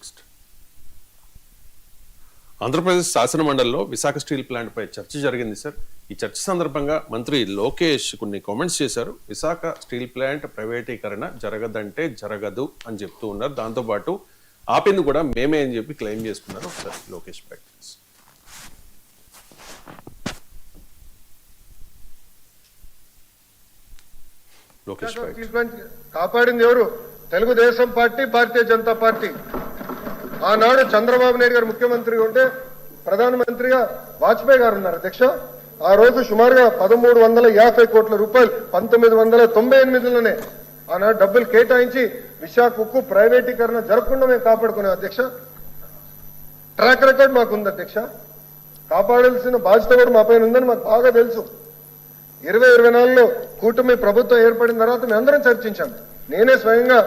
Next Andhra Pradesh శాసన మండలిలో Visakha steel plant పై చర్చ జరిగింది సార్. ఈ చర్చ సందర్భంగా మంత్రి లోకేష్ కొన్ని కామెంట్స్ చేశారు. విశాఖ స్టీల్ ప్లాంట్ ప్రైవేటీకరణ జరగదంటే జరగదు అని చెప్తూ ఉన్నారు. దాంతోపాటు ఆపింది కూడా మేమే అని చెప్పి క్లెయిమ్ చేసుకున్నారు ఒకసారి లోకేష్ ప్రాక్టీస్ లోకేష్ కాపాడింది ఎవరు? Telugu Desam party Bharatiya Janata party. ఆనాడు చంద్రబాబు నాయుడు గారు ముఖ్యమంత్రిగా ఉంటే ప్రధానమంత్రిగా వాజ్పేయి గారు ఉన్నారు అధ్యక్ష. ఆ రోజు సుమారుగా పదమూడు వందల యాభై కోట్ల రూపాయలు పంతొమ్మిది వందల తొంభై ఎనిమిదిలోనే ఆనాడు డబ్బులు కేటాయించి విశాఖ ఉక్కు ప్రైవేటీకరణ జరగకుండా మేము కాపాడుకున్నాం అధ్యక్ష. ట్రాక్ రికార్డ్ మాకు ఉంది అధ్యక్ష. కాపాడాల్సిన బాధ్యత కూడా మా పైన ఉందని మాకు బాగా తెలుసు. ఇరవై ఇరవై నాలుగులో కూటమి ప్రభుత్వం ఏర్పడిన తర్వాత మేము అందరం చర్చించాం. నేనే స్వయంగా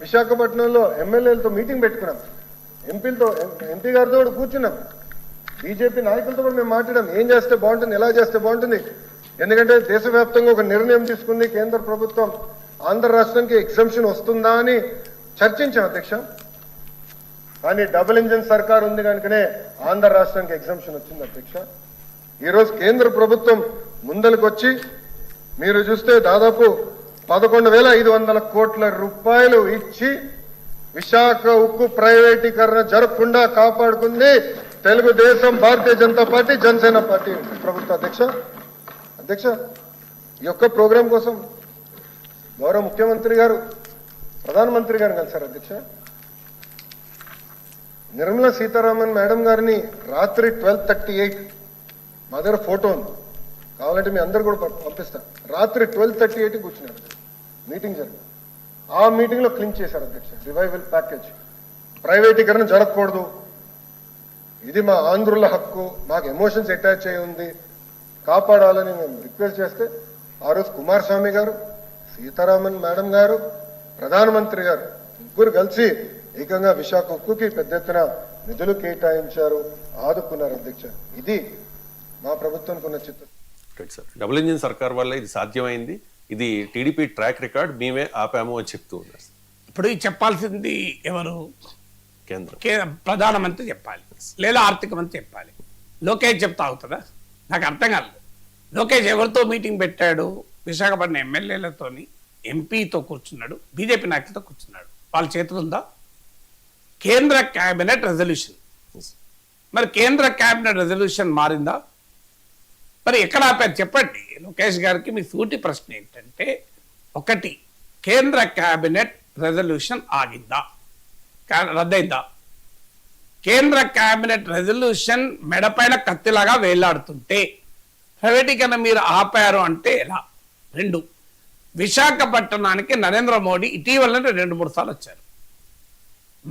విశాఖపట్నంలో ఎమ్మెల్యేలతో మీటింగ్ పెట్టుకున్నాం. ఎంపీలతో ఎంపీ గారితో కూడా కూర్చున్నాం. బీజేపీ నాయకులతో కూడా మేము మాట్లాడాం. ఏం చేస్తే బాగుంటుంది ఎలా చేస్తే బాగుంటుంది? ఎందుకంటే దేశవ్యాప్తంగా ఒక నిర్ణయం తీసుకుంది కేంద్ర ప్రభుత్వం. ఆంధ్ర రాష్ట్రానికి ఎగ్జంప్షన్ వస్తుందా అని చర్చించాం అధ్యక్ష. కానీ డబుల్ ఇంజిన్ సర్కార్ ఉంది కనుకనే ఆంధ్ర రాష్ట్రానికి ఎగ్జంప్షన్ వచ్చింది అధ్యక్ష. ఈరోజు కేంద్ర ప్రభుత్వం ముందలకొచ్చి మీరు చూస్తే దాదాపు పదకొండు వేల ఐదు వందల కోట్ల రూపాయలు ఇచ్చి విశాఖ ఉక్కు ప్రైవేటీకరణ జరగకుండా కాపాడుకుంది తెలుగుదేశం భారతీయ జనతా పార్టీ జనసేన పార్టీ. ప్రభుత్వ అధ్యక్ష అధ్యక్ష ఈ యొక్క ప్రోగ్రాం కోసం గౌరవ ముఖ్యమంత్రి గారు ప్రధానమంత్రి గారు కలిసారు అధ్యక్ష. నిర్మలా సీతారామన్ మేడం గారిని రాత్రి ట్వెల్వ్ థర్టీ ఎయిట్ మా దగ్గర ఫోటో ఉంది. కావాలంటే మీ అందరు కూడా పంపిస్తాను రాత్రి ట్వెల్వ్ థర్టీ ఎయిట్ కూర్చున్నారు. మీటింగ్ జరిగింది. ఆ మీటింగ్లో క్లింక్ చేశారు అధ్యక్ష రివైవల్ ప్యాకేజ్ ప్రైవేటీకరణ జరగకూడదు. ఇది మా ఆంధ్రుల హక్కు. మాకు ఎమోషన్స్ అటాచ్ అయి ఉంది. కాపాడాలని మేము రిక్వెస్ట్ చేస్తే ఆ రోజు కుమారస్వామి గారు సీతారామన్ మేడం గారు ప్రధానమంత్రి గారు ముగ్గురు కలిసి ఏకంగా విశాఖ ఉక్కుకి పెద్ద ఎత్తున నిధులు కేటాయించారు. ఆదుకున్నారు అధ్యక్ష. ఇది మా ప్రభుత్వానికి ఉన్న చిత్రం డబుల్ ఇంజిన్ సర్కార్ వల్ల ఇది సాధ్యమైంది. ఇది టీడీపీ ట్రాక్ రికార్డ్ మేమే ఆపాము అని చెప్తూ ఉన్నారు. ఇప్పుడు చెప్పాల్సింది ఎవరు? కేంద్రం. ప్రధానమంత్రి చెప్పాలి లేదా ఆర్థిక మంత్రి చెప్పాలి. లోకేష్ చెప్తా అవుతుందా? నాకు అర్థం కాలేదు. లోకేష్ ఎవరితో మీటింగ్ పెట్టాడు? విశాఖపట్నం ఎమ్మెల్యేలతోని ఎంపీతో కూర్చున్నాడు బీజేపీ నాయకులతో కూర్చున్నాడు. వాళ్ళ చేతులు ఉందా? కేంద్ర కేబినెట్ రెజల్యూషన్. మరి కేంద్ర కేబినెట్ రెజల్యూషన్ మారిందా? మరి ఎక్కడ ఆపారు? చెప్పండి. లోకేష్ గారికి మీ సూటి ప్రశ్న ఏంటంటే ఒకటి కేంద్ర కేబినెట్ రెజల్యూషన్ ఆగిందా? కా- రద్దయిందా? కేంద్ర కేబినెట్ రెజల్యూషన్ మెడపైన కత్తిలాగా వేలాడుతుంటే ప్రైవేటీకరణ మీరు ఆపారు అంటే ఎలా? రెండు విశాఖపట్నానికి నరేంద్ర మోడీ ఇటీవలనే రెండు మూడు సార్లు వచ్చారు.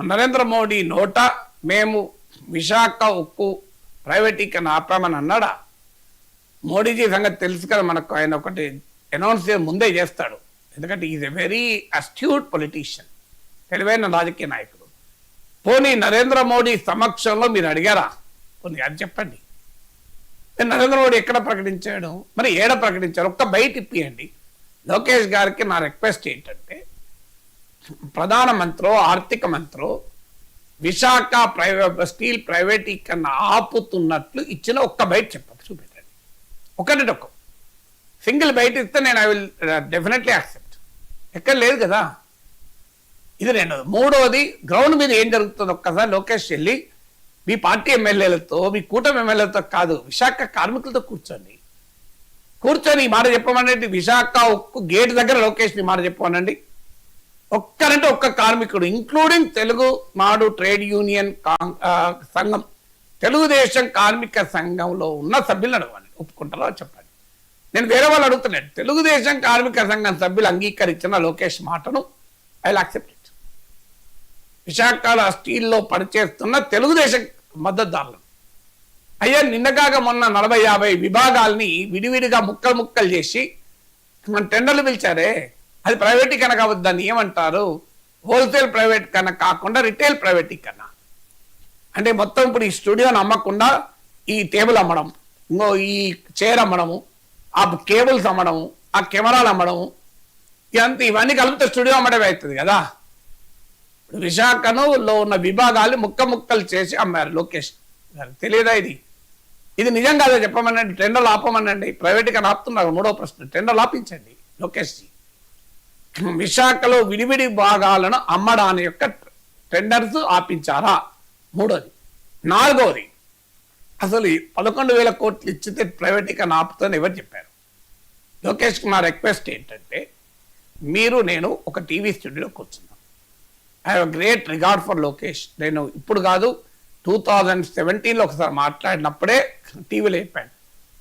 నరేంద్ర మోడీ నోట మేము విశాఖ ఉక్కు ప్రైవేటీకరణ ఆపామని అన్నాడా? మోడీజీ సంగతి తెలుసు కదా మనకు ఆయన ఒకటి అనౌన్స్ ముందే చేస్తాడు. ఎందుకంటే is a very astute politician తెలివైన రాజకీయ నాయకుడు. పోనీ నరేంద్ర మోడీ సమక్షంలో మీరు అడిగారా? పోనీ అది చెప్పండి. నరేంద్ర మోడీ ఎక్కడ ప్రకటించాడు? మరి ఏడ ప్రకటించారు? ఒక్క బయట ఇప్పియండి. లోకేష్ గారికి నా రిక్వెస్ట్ ఏంటంటే ప్రధానమంత్రో ఆర్థిక మంత్రో విశాఖ ప్రైవే స్టీల్ ప్రైవేటీకరణ ఆపుతున్నట్లు ఇచ్చిన ఒక్క బయట చెప్పండి. ఒకటి ఒక్క సింగిల్ బయట ఇస్తే నేను ఐ విల్ డెఫినెట్లీ యాక్సెప్ట్. ఎక్కడ లేదు కదా. ఇది రెండోది. మూడవది గ్రౌండ్ మీద ఏం జరుగుతుందో ఒక్కసారి లోకేష్ వెళ్ళి మీ పార్టీ ఎమ్మెల్యేలతో మీ కూటమి ఎమ్మెల్యేలతో కాదు విశాఖ కార్మికులతో కూర్చోండి. కూర్చొని ఈ మాట చెప్పమనండి. విశాఖ ఒక్క గేట్ దగ్గర లోకేష్ మీ మాట చెప్పమనండి. ఒక్కరంటే ఒక్క కార్మికుడు ఇంక్లూడింగ్ తెలుగు నాడు ట్రేడ్ యూనియన్ కాం- సంఘం. తెలుగుదేశం కార్మిక సంఘంలో ఉన్న సభ్యులను అడగండి ఒప్పుకుంటారో చెప్పండి నేను వేరే వాళ్ళు అడుగుతున్నాను. తెలుగుదేశం కార్మిక సంఘం సభ్యులు అంగీకరించిన లోకేష్ మాటను ఐ యాక్సెప్ట్ ఇట్. విశాఖలో స్టీల్లో పనిచేస్తున్న తెలుగుదేశం మద్దతుదారులు. అయ్యా నిన్నగాక మొన్న నలభై యాభై విభాగాల్ని విడివిడిగా ముక్కలు ముక్కలు చేసి మన టెండర్లు పిలిచారే అది ప్రైవేటీకరణ కాబట్టి దాన్ని ఏమంటారు? హోల్సేల్ ప్రైవేట్ కన్నా కాకుండా రిటైల్ ప్రైవేటీకరణ. అంటే మొత్తం ఇప్పుడు ఈ స్టూడియోని అమ్మకుండా ఈ టేబుల్ అమ్మడం. ఇంకో ఈ చైర్ అమ్మడము ఆ కేబుల్స్ అమ్మడము ఆ కెమెరాలు అమ్మడము ఇదంతా ఇవన్నీ కలిపితే స్టూడియో అమ్మడమే అవుతుంది కదా. ఇప్పుడు విశాఖను లో ఉన్న విభాగాలు ముక్క ముక్కలు చేసి అమ్మారు లోకేష్. గారు తెలియదా ఇది? ఇది నిజం కాదో చెప్పమనండి? టెండర్లు ఆపమనండి ప్రైవేట్గా ఆపుతున్నారు మూడో ప్రశ్న. టెండర్లు ఆపించండి లోకేష్ జీ. విశాఖలో విడివిడి భాగాలను అమ్మడాని యొక్క టెండర్స్ ఆపించారా? మూడోది. నాలుగోది అసలు ఈ పదకొండు వేల కోట్లు ఇచ్చితే ప్రైవేటీకరణ ఆపుతుందని ఎవరు చెప్పారు? లోకేష్ నా రిక్వెస్ట్ ఏంటంటే మీరు నేను ఒక టీవీ స్టూడియోలో కూర్చున్నాం. I have great regard for Lokesh. నేను ఇప్పుడు కాదు టూ థౌజండ్ సెవెంటీన్లో ఒకసారి మాట్లాడినప్పుడే టీవీలో చెప్పాను.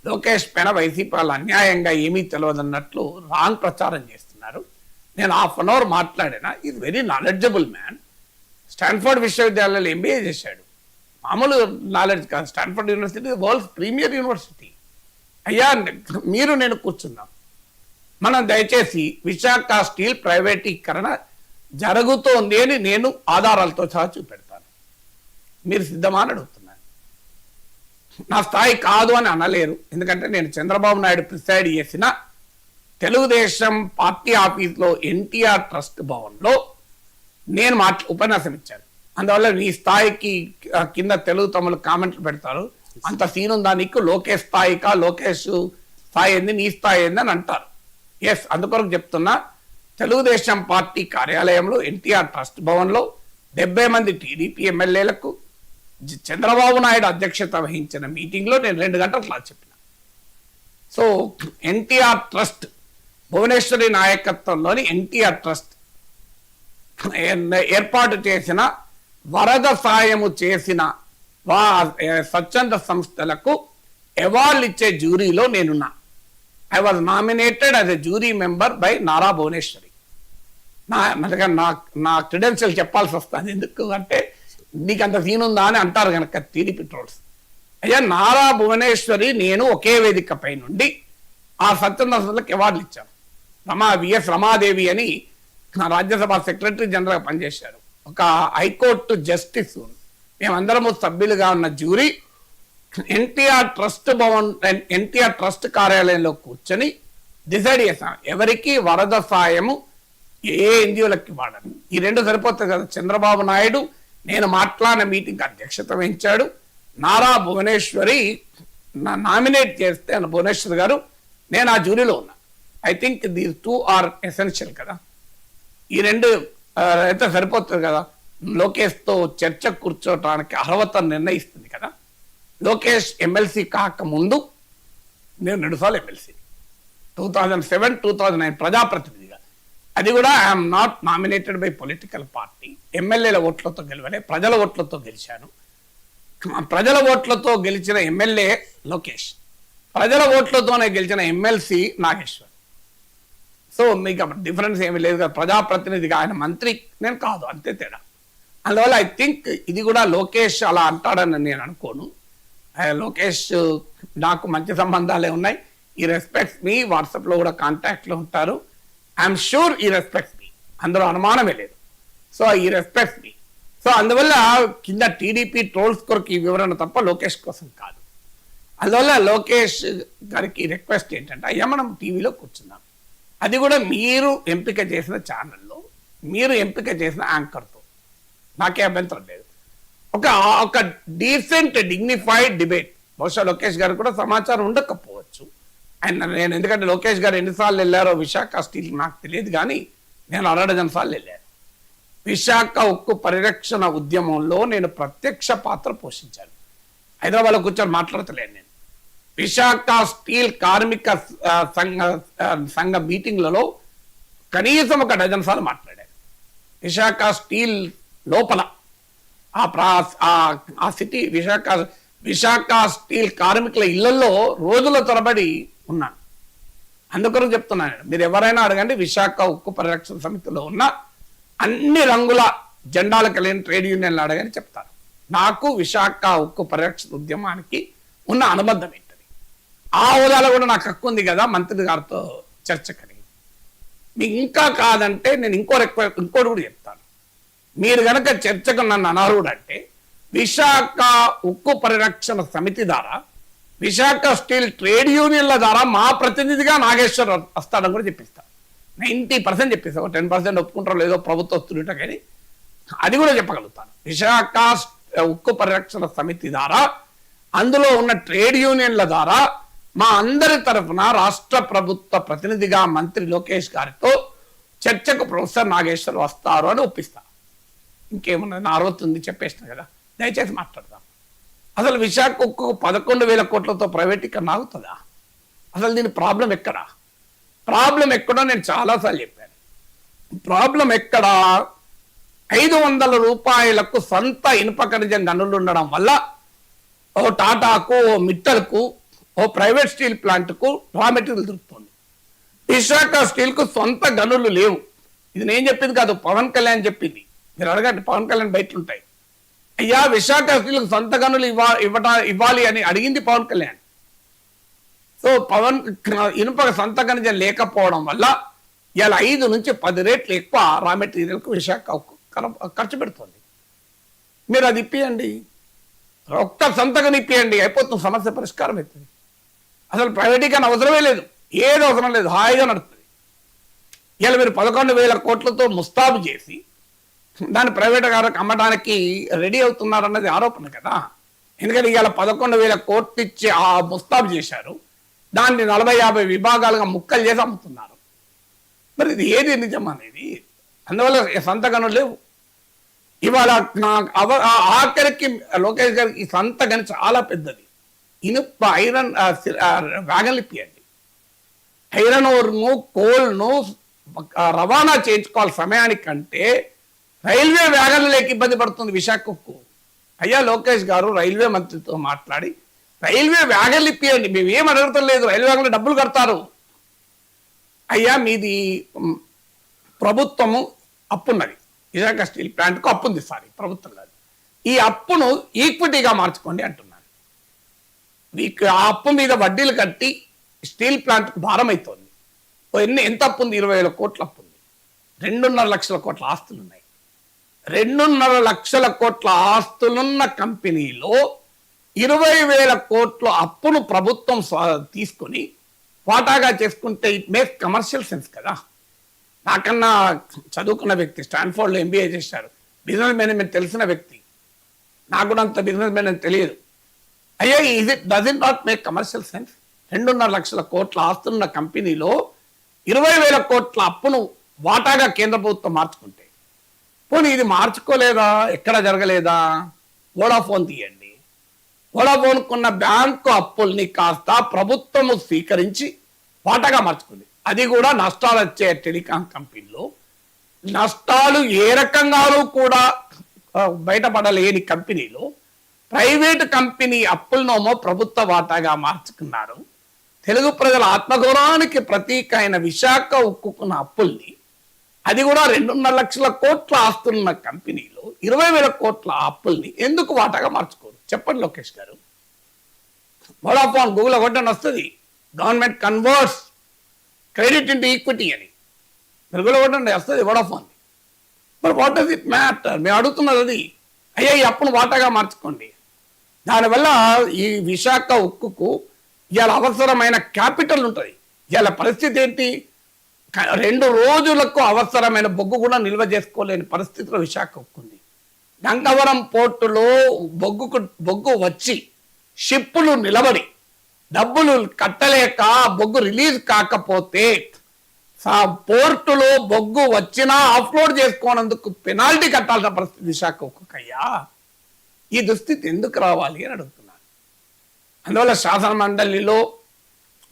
లోకేష్ పైన వైసీపీ వాళ్ళు అన్యాయంగా ఏమీ తెలియదన్నట్లు రాంగ్ ప్రచారం చేస్తున్నారు. నేను హాఫ్ అన్ అవర్ మాట్లాడినా. Is very knowledgeable man Stanford విశ్వవిద్యాలయంలో ఎంబీఏ చేశాడు. మామూలు నాలెడ్జ్ కాదు. Stanford university world premier university అయ్యా మీరు నేను కూర్చున్నాం. మనం దయచేసి విశాఖ స్టీల్ ప్రైవేటీకరణ జరుగుతోంది అని నేను ఆధారాలతో సహా చూపెడతాను. మీరు సిద్ధమా అని అడుగుతున్నాను నా స్థాయి కాదు అని అనలేరు. ఎందుకంటే నేను చంద్రబాబు నాయుడు ప్రిసైడ్ చేసిన తెలుగుదేశం పార్టీ ఆఫీస్లో ఎన్టీఆర్ ట్రస్ట్ భవన్లో నేను మాట్లా ఉపన్యాసం ఇచ్చాను. అందువల్ల నీ స్థాయికి కింద తెలుగు తమ్ములు కామెంట్లు పెడతారు. అంత సీన్ ఉందా నీకు? లోకేష్ స్థాయికా? లోకేష్ స్థాయి ఏంది? నీ స్థాయి ఏంది? అని అంటారు. ఎస్ అందుకొరకు చెప్తున్నా తెలుగుదేశం పార్టీ కార్యాలయంలో ఎన్టీఆర్ ట్రస్ట్ భవన్లో డెబ్బై మంది టీడీపీ ఎమ్మెల్యేలకు చంద్రబాబు నాయుడు అధ్యక్షత వహించిన మీటింగ్లో నేను రెండు గంటలు అలా చెప్పిన. సో ఎన్టీఆర్ ట్రస్ట్ భువనేశ్వరి నాయకత్వంలోని ఎన్టీఆర్ ట్రస్ట్ ఏ- ఏర్పాటు చేసిన వరద సాయము చేసిన వా స్వచ్ఛంద సంస్థలకు అవార్డులు ఇచ్చే జ్యూరీలో నేనున్నా. I was nominated as a jury member by Nara Bhuvaneswari నా నా నా క్రెడెన్షియల్ చెప్పాల్సి వస్తుంది. ఎందుకు అంటే నీకు అంత సీన్ ఉందా అని అంటారు కనుక టీడీపీ ట్రోల్స్ అయ్యా నారా భువనేశ్వరి నేను ఒకే వేదిక పై నుండి ఆ సత్యన సంస్థలకు అవార్డులు ఇచ్చాను. రమా విఎస్ రమాదేవి అని నా రాజ్యసభ సెక్రటరీ జనరల్గా పనిచేశారు. ఒక హైకోర్టు జస్టిస్. మేమందరము సభ్యులుగా ఉన్న jury NTR trust Bhavan NTR trust కార్యాలయంలో కూర్చొని డిసైడ్ చేశాం. ఎవరికి వరద సాయము ఏ ఎన్జిఓలకి వాడాలి? ఈ రెండు సరిపోతుంది కదా. చంద్రబాబు నాయుడు నేను మాట్లాడిన మీటింగ్ అధ్యక్షత వహించాడు. నారా భువనేశ్వరి నా నామినేట్ చేస్తే అన్న భువనేశ్వర్ గారు నేను ఆ జ్యూరీలో ఉన్నా. I think these two are essential కదా. ఈ రెండు అయితే సరిపోతుంది కదా. లోకేష్తో చర్చ కూర్చోటానికి అర్హత నిర్ణయిస్తుంది కదా. లోకేష్ ఎమ్మెల్సీ కాక ముందు నేను రెండుసార్లు MLC. Two thousand seven two thousand nine ప్రజాప్రతినిధిగా. అది కూడా I'm not nominated by political party. ఎమ్మెల్యేల ఓట్లతో గెలవలే ప్రజల ఓట్లతో గెలిచాను. ప్రజల ఓట్లతో గెలిచిన ఎమ్మెల్యే లోకేష్. ప్రజల ఓట్లతోనే గెలిచిన ఎమ్మెల్సీ నాగేశ్వర్. సో మీకు డిఫరెన్స్ ఏమీ లేదు కదా. ప్రజాప్రతినిధిగా ఆయన మంత్రి. నేను కాదు అంతే తేడా. అందువల్ల ఐ థింక్ ఇది కూడా లోకేష్ అలా అంటాడని నేను అనుకోను. లోకేష్ నాకు మంచి సంబంధాలే ఉన్నాయి. ఈ రెస్పెక్ట్స్ మీ వాట్సాప్లో కూడా కాంటాక్ట్లో ఉంటారు. ఐఎమ్ షూర్ ఈ రెస్పెక్ట్స్ మీ అందులో అనుమానమే లేదు. సో ఈ రెస్పెక్ట్స్ మీ సో అందువల్ల కింద టీడీపీ ట్రోల్స్ కొరకు ఈ వివరణ తప్ప లోకేష్ కోసం కాదు. అందువల్ల లోకేష్ గారికి రిక్వెస్ట్ ఏంటంటే అయ్యా మనం టీవీలో కూర్చున్నాం. అది కూడా మీరు ఎంపిక చేసిన ఛానల్లో మీరు ఎంపిక చేసిన యాంకర్తో నాకే అభ్యంతరం లేదు. ఒక ఒక డీసెంట్ డిగ్నిఫైడ్ డిబేట్ బహుశా లోకేష్ గారు కూడా సమాచారం ఉండకపోవచ్చు. ఆయన నేను ఎందుకంటే లోకేష్ గారు ఎన్నిసార్లు వెళ్ళారో విశాఖ స్టీల్ నాకు తెలియదు కానీ నేను అరడజన్ సార్లు వెళ్ళాను. విశాఖ ఉక్కు పరిరక్షణ ఉద్యమంలో నేను ప్రత్యక్ష పాత్ర పోషించాను. హైదరాబాద్లో కూర్చొని మాట్లాడతలేను నేను. విశాఖ స్టీల్ కార్మిక సంఘ సంఘ మీటింగ్లలో కనీసం ఒక డజన్ సార్లు మాట్లాడారు. విశాఖ స్టీల్ లోపల ఆ ప్రా ఆ- ఆ సిటీ విశాఖ విశాఖ స్టీల్ కార్మికుల ఇళ్ళలో రోజుల తరబడి ఉన్నాను. అందుకొరకు చెప్తున్నాను మీరు ఎవరైనా అడగండి విశాఖ ఉక్కు పరిరక్షణ సమితిలో ఉన్న అన్ని రంగుల జెండాలు కలిగిన ట్రేడ్ యూనియన్లు అడగని చెప్తారు నాకు విశాఖ ఉక్కు పరిరక్షణ ఉద్యమానికి ఉన్న అనుబంధం ఆ హోదాలో కూడా నాకు హక్కు ఉంది కదా మంత్రి గారితో చర్చకని మీకు ఇంకా కాదంటే నేను ఇంకో రిక్వెస్ట్ ఇంకోటి కూడా చెప్తాను. మీరు గనక చర్చకు నన్ను అనర్హుడు అంటే విశాఖ ఉక్కు పరిరక్షణ సమితి ద్వారా విశాఖ స్టీల్ ట్రేడ్ యూనియన్ల ద్వారా మా ప్రతినిధిగా నాగేశ్వర్ వస్తాడని కూడా చెప్పిస్తాను నైంటీ పర్సెంట్ చెప్పిస్తాను టెన్ పర్సెంట్ ఒప్పుకుంటారో లేదో ప్రభుత్వ వస్తుంట కానీ అది కూడా చెప్పగలుగుతాను. విశాఖ ఉక్కు పరిరక్షణ సమితి ద్వారా అందులో ఉన్న ట్రేడ్ యూనియన్ల ద్వారా మా అందరి తరఫున రాష్ట్ర ప్రభుత్వ ప్రతినిధిగా మంత్రి లోకేష్ గారితో చర్చకు ప్రొఫెసర్ నాగేశ్వర్ వస్తారు అని ఒప్పిస్తా. ఇంకేమన్నా నా ఉంది చెప్పేసిన కదా. దయచేసి మాట్లాడదాం. అసలు విశాఖ ఉక్కు పదకొండు వేల కోట్లతో ప్రైవేటీకరణ ఆగుతుందా? అసలు దీని ప్రాబ్లం ఎక్కడా? ప్రాబ్లం ఎక్కడో నేను చాలాసార్లు చెప్పాను. ప్రాబ్లం ఎక్కడ? ఐదు వందల రూపాయలకు సొంత ఇనుప ఖనిజం గనులు ఉండడం వల్ల ఓ టాటాకు ఓ మిట్టల్కు ఓ ప్రైవేట్ స్టీల్ ప్లాంట్కు రా మెటీరియల్ దొరుకుతుంది. విశాఖ స్టీల్కు సొంత గనులు లేవు. ఇది నేను చెప్పింది కాదు పవన్ కళ్యాణ్ చెప్పింది. మీరు అడగండి పవన్ కళ్యాణ్ బయట ఉంటాయి. అయ్యా విశాఖ స్టీల్కు సొంత గనులు ఇవ్వ ఇవ్వట ఇవ్వాలి అని అడిగింది పవన్ కళ్యాణ్. సో పవన్ ఇనుప సొంత గనుజ లేకపోవడం వల్ల ఇలా ఐదు నుంచి పది రేట్లు ఎక్కువ రా మెటీరియల్కు విశాఖ ఖర్చు పెడుతుంది. మీరు అది ఇప్పియండి. ఒక్క సంతకం ఇప్పియండి అయిపోతుంది సమస్య పరిష్కారం అవుతుంది అసలు ప్రైవేటీకరణ అవసరమే లేదు. ఏది అవసరం లేదు. హాయిగా నడుస్తుంది. ఇలా మీరు పదకొండు వేల కోట్లతో ముస్తాబు చేసి దాన్ని ప్రైవేట్ గారికి అమ్మడానికి రెడీ అవుతున్నారన్నది ఆరోపణ కదా. ఎందుకంటే ఇవాళ పదకొండు వేల కోట్లు ఇచ్చి ఆ ముస్తాబు చేశారు. దాన్ని నలభై యాభై విభాగాలుగా ముక్కలు చేసి అమ్ముతున్నారు. మరి ఇది ఏది నిజం అనేది? అందువల్ల సంత లేవు. ఇవాళ నా ఆఖరికి లోకేష్ గారికి ఈ సంతకని చాలా పెద్దది. ఇనుప ఐరన్ ఆ, ఐరన్ ఓర్ను కోల్ను రవాణా చేయించుకోవాలి సమయానికంటే రైల్వే వ్యాగన్లు లేక ఇబ్బంది పడుతుంది విశాఖకు. అయ్యా లోకేష్ గారు రైల్వే మంత్రితో మాట్లాడి రైల్వే వ్యాగన్లు ఇప్పియండి మేము ఏం అడగటం లేదు రైల్వే వ్యాగన్లు డబ్బులు కడతారు. అయ్యా మీది ప్రభుత్వము అప్పున్నది. విశాఖ స్టీల్ ప్లాంట్కు అప్పుంది సారీ ప్రభుత్వం కాదు ఈ అప్పును ఈక్విటీగా మార్చుకోండి అంటున్నారు. ఆ అప్పు మీద వడ్డీలు కట్టి స్టీల్ ప్లాంట్కు భారం అవుతోంది ఎన్ని ఎంత అప్పు ఉంది ఇరవై వేల కోట్ల అప్పు ఉంది రెండున్నర లక్షల కోట్ల ఆస్తులు ఉన్నాయి రెండున్నర లక్షల కోట్ల ఆస్తులున్న కంపెనీలో ఇరవై వేల కోట్ల అప్పును ప్రభుత్వం తీసుకొని వాటాగా చేసుకుంటే ఇట్ మేక్ కమర్షియల్ సెన్స్ కదా. నాకన్నా చదువుకున్న వ్యక్తి స్టాన్ఫోర్డ్లో ఎంబీఏ చేశారు. బిజినెస్ మేనేజ్మెంట్ తెలిసిన వ్యక్తి. నాకు కూడా అంత బిజినెస్ మేనేజ్ తెలియదు. అయ్యో ఇది does it not make commercial sense రెండున్నర లక్షల కోట్ల ఆస్తున్న కంపెనీలో ఇరవై వేల కోట్ల అప్పును వాటాగా కేంద్ర ప్రభుత్వం మార్చుకుంటే. పోనీ ఇది మార్చుకోలేదా? ఎక్కడ జరగలేదా? వోడాఫోన్ తీయండి. వోడాఫోన్కున్న బ్యాంకు అప్పుల్ని కాస్త ప్రభుత్వము స్వీకరించి వాటాగా మార్చుకుంది. అది కూడా నష్టాలు వచ్చే టెలికాం కంపెనీలో. నష్టాలు ఏ రకంగానూ కూడా బయటపడలేని కంపెనీలో ప్రైవేట్ కంపెనీ అప్పులనోమో ప్రభుత్వ వాటాగా మార్చుకున్నారు. తెలుగు ప్రజల ఆత్మగౌరవానికి ప్రతీక అయిన విశాఖ ఉక్కుకున్న అప్పుల్ని అది కూడా రెండున్నర లక్షల కోట్ల ఆస్తులున్న కంపెనీలో ఇరవై వేల కోట్ల అప్పుల్ని ఎందుకు వాటాగా మార్చుకోరు? చెప్పండి లోకేష్ గారు. వోడాఫోన్ గూగుల్ కొట్టని వస్తుంది. Government converts credit into equity అని. మీరు కూడా కొట్టండి వస్తుంది వోడాఫోన్. మరి వాట్ డస్ ఇట్ మ్యాటర్? మేము అడుగుతున్నది అది. అయ్యా ఈ అప్పును వాటాగా మార్చుకోండి. దానివల్ల ఈ విశాఖ ఉక్కుకు ఇవాళ అవసరమైన క్యాపిటల్ ఉంటుంది. ఇవాళ పరిస్థితి ఏంటి? రెండు రోజులకు అవసరమైన బొగ్గు కూడా నిల్వ చేసుకోలేని పరిస్థితిలో విశాఖ ఉక్కుంది. గంగవరం పోర్టులో బొగ్గుకు బొగ్గు వచ్చి షిప్పులు నిలబడి డబ్బులు కట్టలేక బొగ్గు రిలీజ్ కాకపోతే పోర్టులో బొగ్గు వచ్చినా ఆఫ్లోడ్ చేసుకోనందుకు పెనాల్టీ కట్టాల్సిన పరిస్థితి విశాఖ ఉక్కుకయ్యా. ఈ దుస్థితి ఎందుకు రావాలి అని అడుగుతున్నాను అందువల్ల శాసన మండలిలో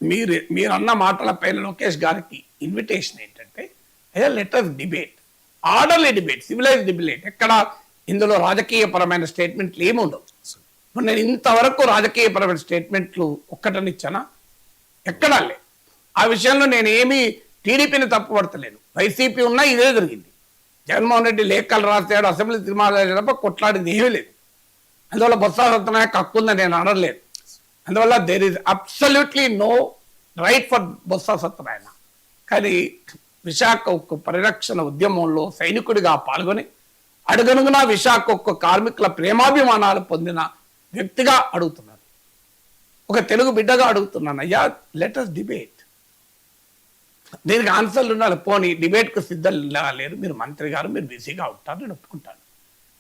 మీరు మీరు అన్న మాటలపైన లోకేష్ గారికి ఇన్విటేషన్ ఏంటంటే అయ్యా letter debate orderly debate civilise debate ఎక్కడ ఇందులో రాజకీయపరమైన స్టేట్మెంట్లు ఏముండవు ఇప్పుడు నేను ఇంతవరకు రాజకీయపరమైన స్టేట్మెంట్లు ఒక్కటనిచ్చానా? ఎక్కడా లే. ఆ విషయంలో నేను ఏమీ టీడీపీని తప్పుపడతలేను వైసీపీ ఉన్నా ఇదే జరిగింది. జగన్మోహన్ రెడ్డి లేఖలు రాసాడు అసెంబ్లీ తీర్మానాలు తప్ప కొట్లాడింది ఏమీ లేదు. అందువల్ల బొత్స సత్యనారాయణ హక్కు ఉందని నేను అనలేదు అందువల్ల there is absolutely no right for Botsa Satyanarayana కానీ విశాఖ ఉక్కు పరిరక్షణ ఉద్యమంలో సైనికుడిగా పాల్గొని అడుగనుగున విశాఖ ఉక్కు కార్మికుల ప్రేమాభిమానాలు పొందిన వ్యక్తిగా అడుగుతున్నాను ఒక తెలుగు బిడ్డగా అడుగుతున్నాను అయ్యా లెటర్స్ డిబేట్ దీనికి ఆన్సర్లు ఉండాలి. పోనీ డిబేట్కు సిద్ధం లేరు. మీరు మంత్రి గారు మీరు బిజీగా ఉంటారు. నేను ఒప్పుకుంటాను.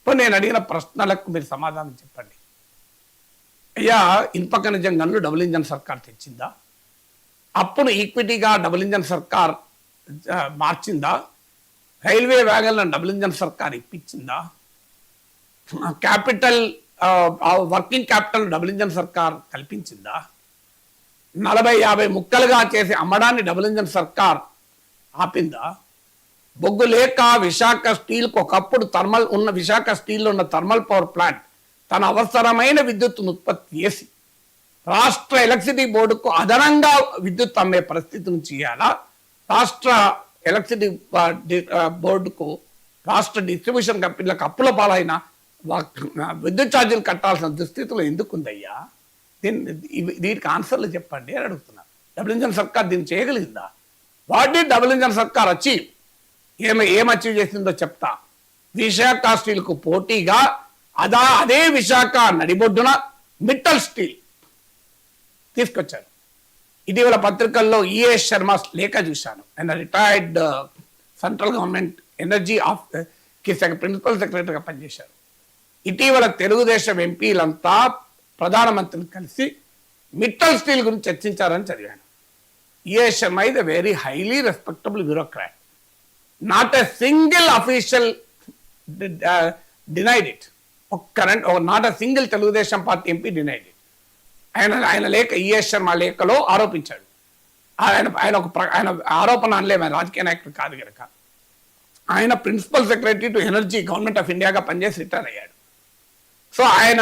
ఇప్పుడు నేను అడిగిన ప్రశ్నలకు మీరు సమాధానం చెప్పండి. అయ్యా ఇనుప ఖనిజం గనులు డబుల్ ఇంజన్ సర్కార్ తెచ్చిందా? అప్పును ఈక్విటీగా డబుల్ ఇంజన్ సర్కార్ మార్చిందా? రైల్వే వ్యాగన్లను డబుల్ ఇంజన్ సర్కార్ ఇప్పించిందా? Capital working capital double engine సర్కార్ కల్పించిందా? నలభై యాభై ముక్కలుగా చేసి అమ్మడాన్ని డబుల్ ఇంజన్ సర్కార్ ఆపిందా? బొగ్గు లేక విశాఖ స్టీల్కి ఒకప్పుడు థర్మల్ ఉన్న విశాఖ స్టీల్లో ఉన్న థర్మల్ పవర్ ప్లాంట్ తన అవసరమైన విద్యుత్తును ఉత్పత్తి చేసి రాష్ట్ర ఎలక్ట్రిసిటీ బోర్డుకు అదనంగా విద్యుత్ అమ్మే పరిస్థితి నుంచి రాష్ట్ర ఎలక్ట్రిసిటీ బోర్డుకు రాష్ట్ర డిస్ట్రిబ్యూషన్ కంపెనీలకు అప్పుల పాలైన విద్యుత్ ఛార్జీలు కట్టాల్సిన దుస్థితిలో ఎందుకుందయ్యా దీన్ని దీనికి ఆన్సర్లు చెప్పండి అని అడుగుతున్నా. డబుల్ ఇంజన్ సర్కార్ దీన్ని చేయగలిగిందా? వాట్ డి డబుల్ ఇంజన్ సర్కార్ అచీవ్. ఏమి ఏం అచీవ్ చేసిందో చెప్తా. విశాఖ స్టీల్కు పోటీగా అదా అదే విశాఖ నడిబొడ్డున మిట్టల్ స్టీల్ తీసుకొచ్చారు. ఇటీవల పత్రికల్లో ఈఎస్ శర్మ లేఖ చూశాను. ఆయన retired central government energy of principal సెక్రటరీగా పనిచేశారు. ఇటీవల తెలుగుదేశం ఎంపీలంతా ప్రధానమంత్రిని కలిసి మిట్టల్ స్టీల్ గురించి చర్చించారని చదివాను. ఈఎస్ శర్మ ఇది very highly respectable bureaucrat not a single official denied it current not a single Telugu Desam party MP denied it ఆయన ఆయన లేఖ ఈఎస్ శర్మ లేఖలో ఆరోపించాడు. ఆయన ఆయన ఒక ఆయన ఆరోపణ అనలేము ఆయన రాజకీయ నాయకుడు కాదు కనుక ఆయన principal secretary to energy government of ఇండియాగా పనిచేసి రిటైర్ అయ్యాడు. సో ఆయన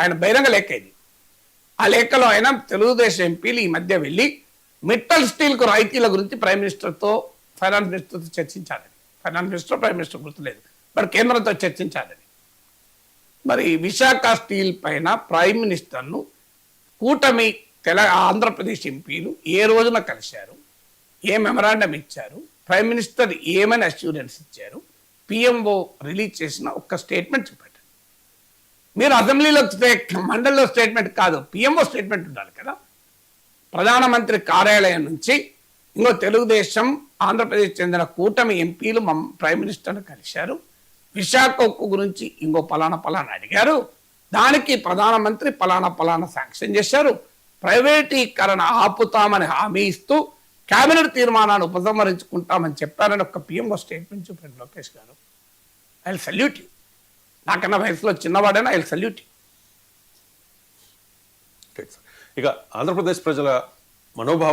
ఆయన బహిరంగ లేఖ ఇది. ఆ లేఖలో ఆయన తెలుగుదేశం ఎంపీలు ఈ మధ్య వెళ్ళి మిట్టల్ స్టీల్కు రాయితీల గురించి ప్రైమ్ మినిస్టర్తో ఫైనాన్స్ మినిస్టర్తో చర్చించాలని ఫైనాన్స్ మినిస్టర్ ప్రైమ్ మినిస్టర్ గుర్తులేదు. మరి కేంద్రంతో చర్చించాలని మరి విశాఖ స్టీల్ పైన ప్రైమ్ మినిస్టర్ను కూటమి తెల ఆంధ్రప్రదేశ్ ఎంపీలు ఏ రోజున కలిశారు? ఏ మెమరాండం ఇచ్చారు? ప్రైమ్ మినిస్టర్ ఏమని అష్యూరెన్స్ ఇచ్చారు? పిఎంఓ రిలీజ్ చేసిన ఒక్క స్టేట్మెంట్ చూపెట్టారు మీరు అసెంబ్లీలో స్టే- మండలిలో స్టేట్మెంట్ కాదు పిఎంఓ స్టేట్మెంట్ ఉండాలి కదా. ప్రధానమంత్రి కార్యాలయం నుంచి ఇంకో తెలుగుదేశం ఆంధ్రప్రదేశ్ చెందిన కూటమి ఎంపీలు మమ్- ప్రైమ్ మినిస్టర్ను కలిశారు. విశాఖ ఉక్కు గురించి ఇంకో పలానా పలానా అడిగారు. దానికి ప్రధానమంత్రి పలానా పలానా శాంక్షన్ చేశారు. ప్రైవేటీకరణ ఆపుతామని హామీ ఇస్తూ కేబినెట్ తీర్మానాన్ని ఉపసంహరించుకుంటామని చెప్పారని ఒక పిఎంఓ స్టేట్మెంట్ చూపండి లోకేష్ గారు. I salute you. నాకన్నా వయసులో చిన్నవాడైనా ఐ సల్యూట్ యూ. ఇక ఆంధ్రప్రదేశ్ ప్రజల మనోభావాలు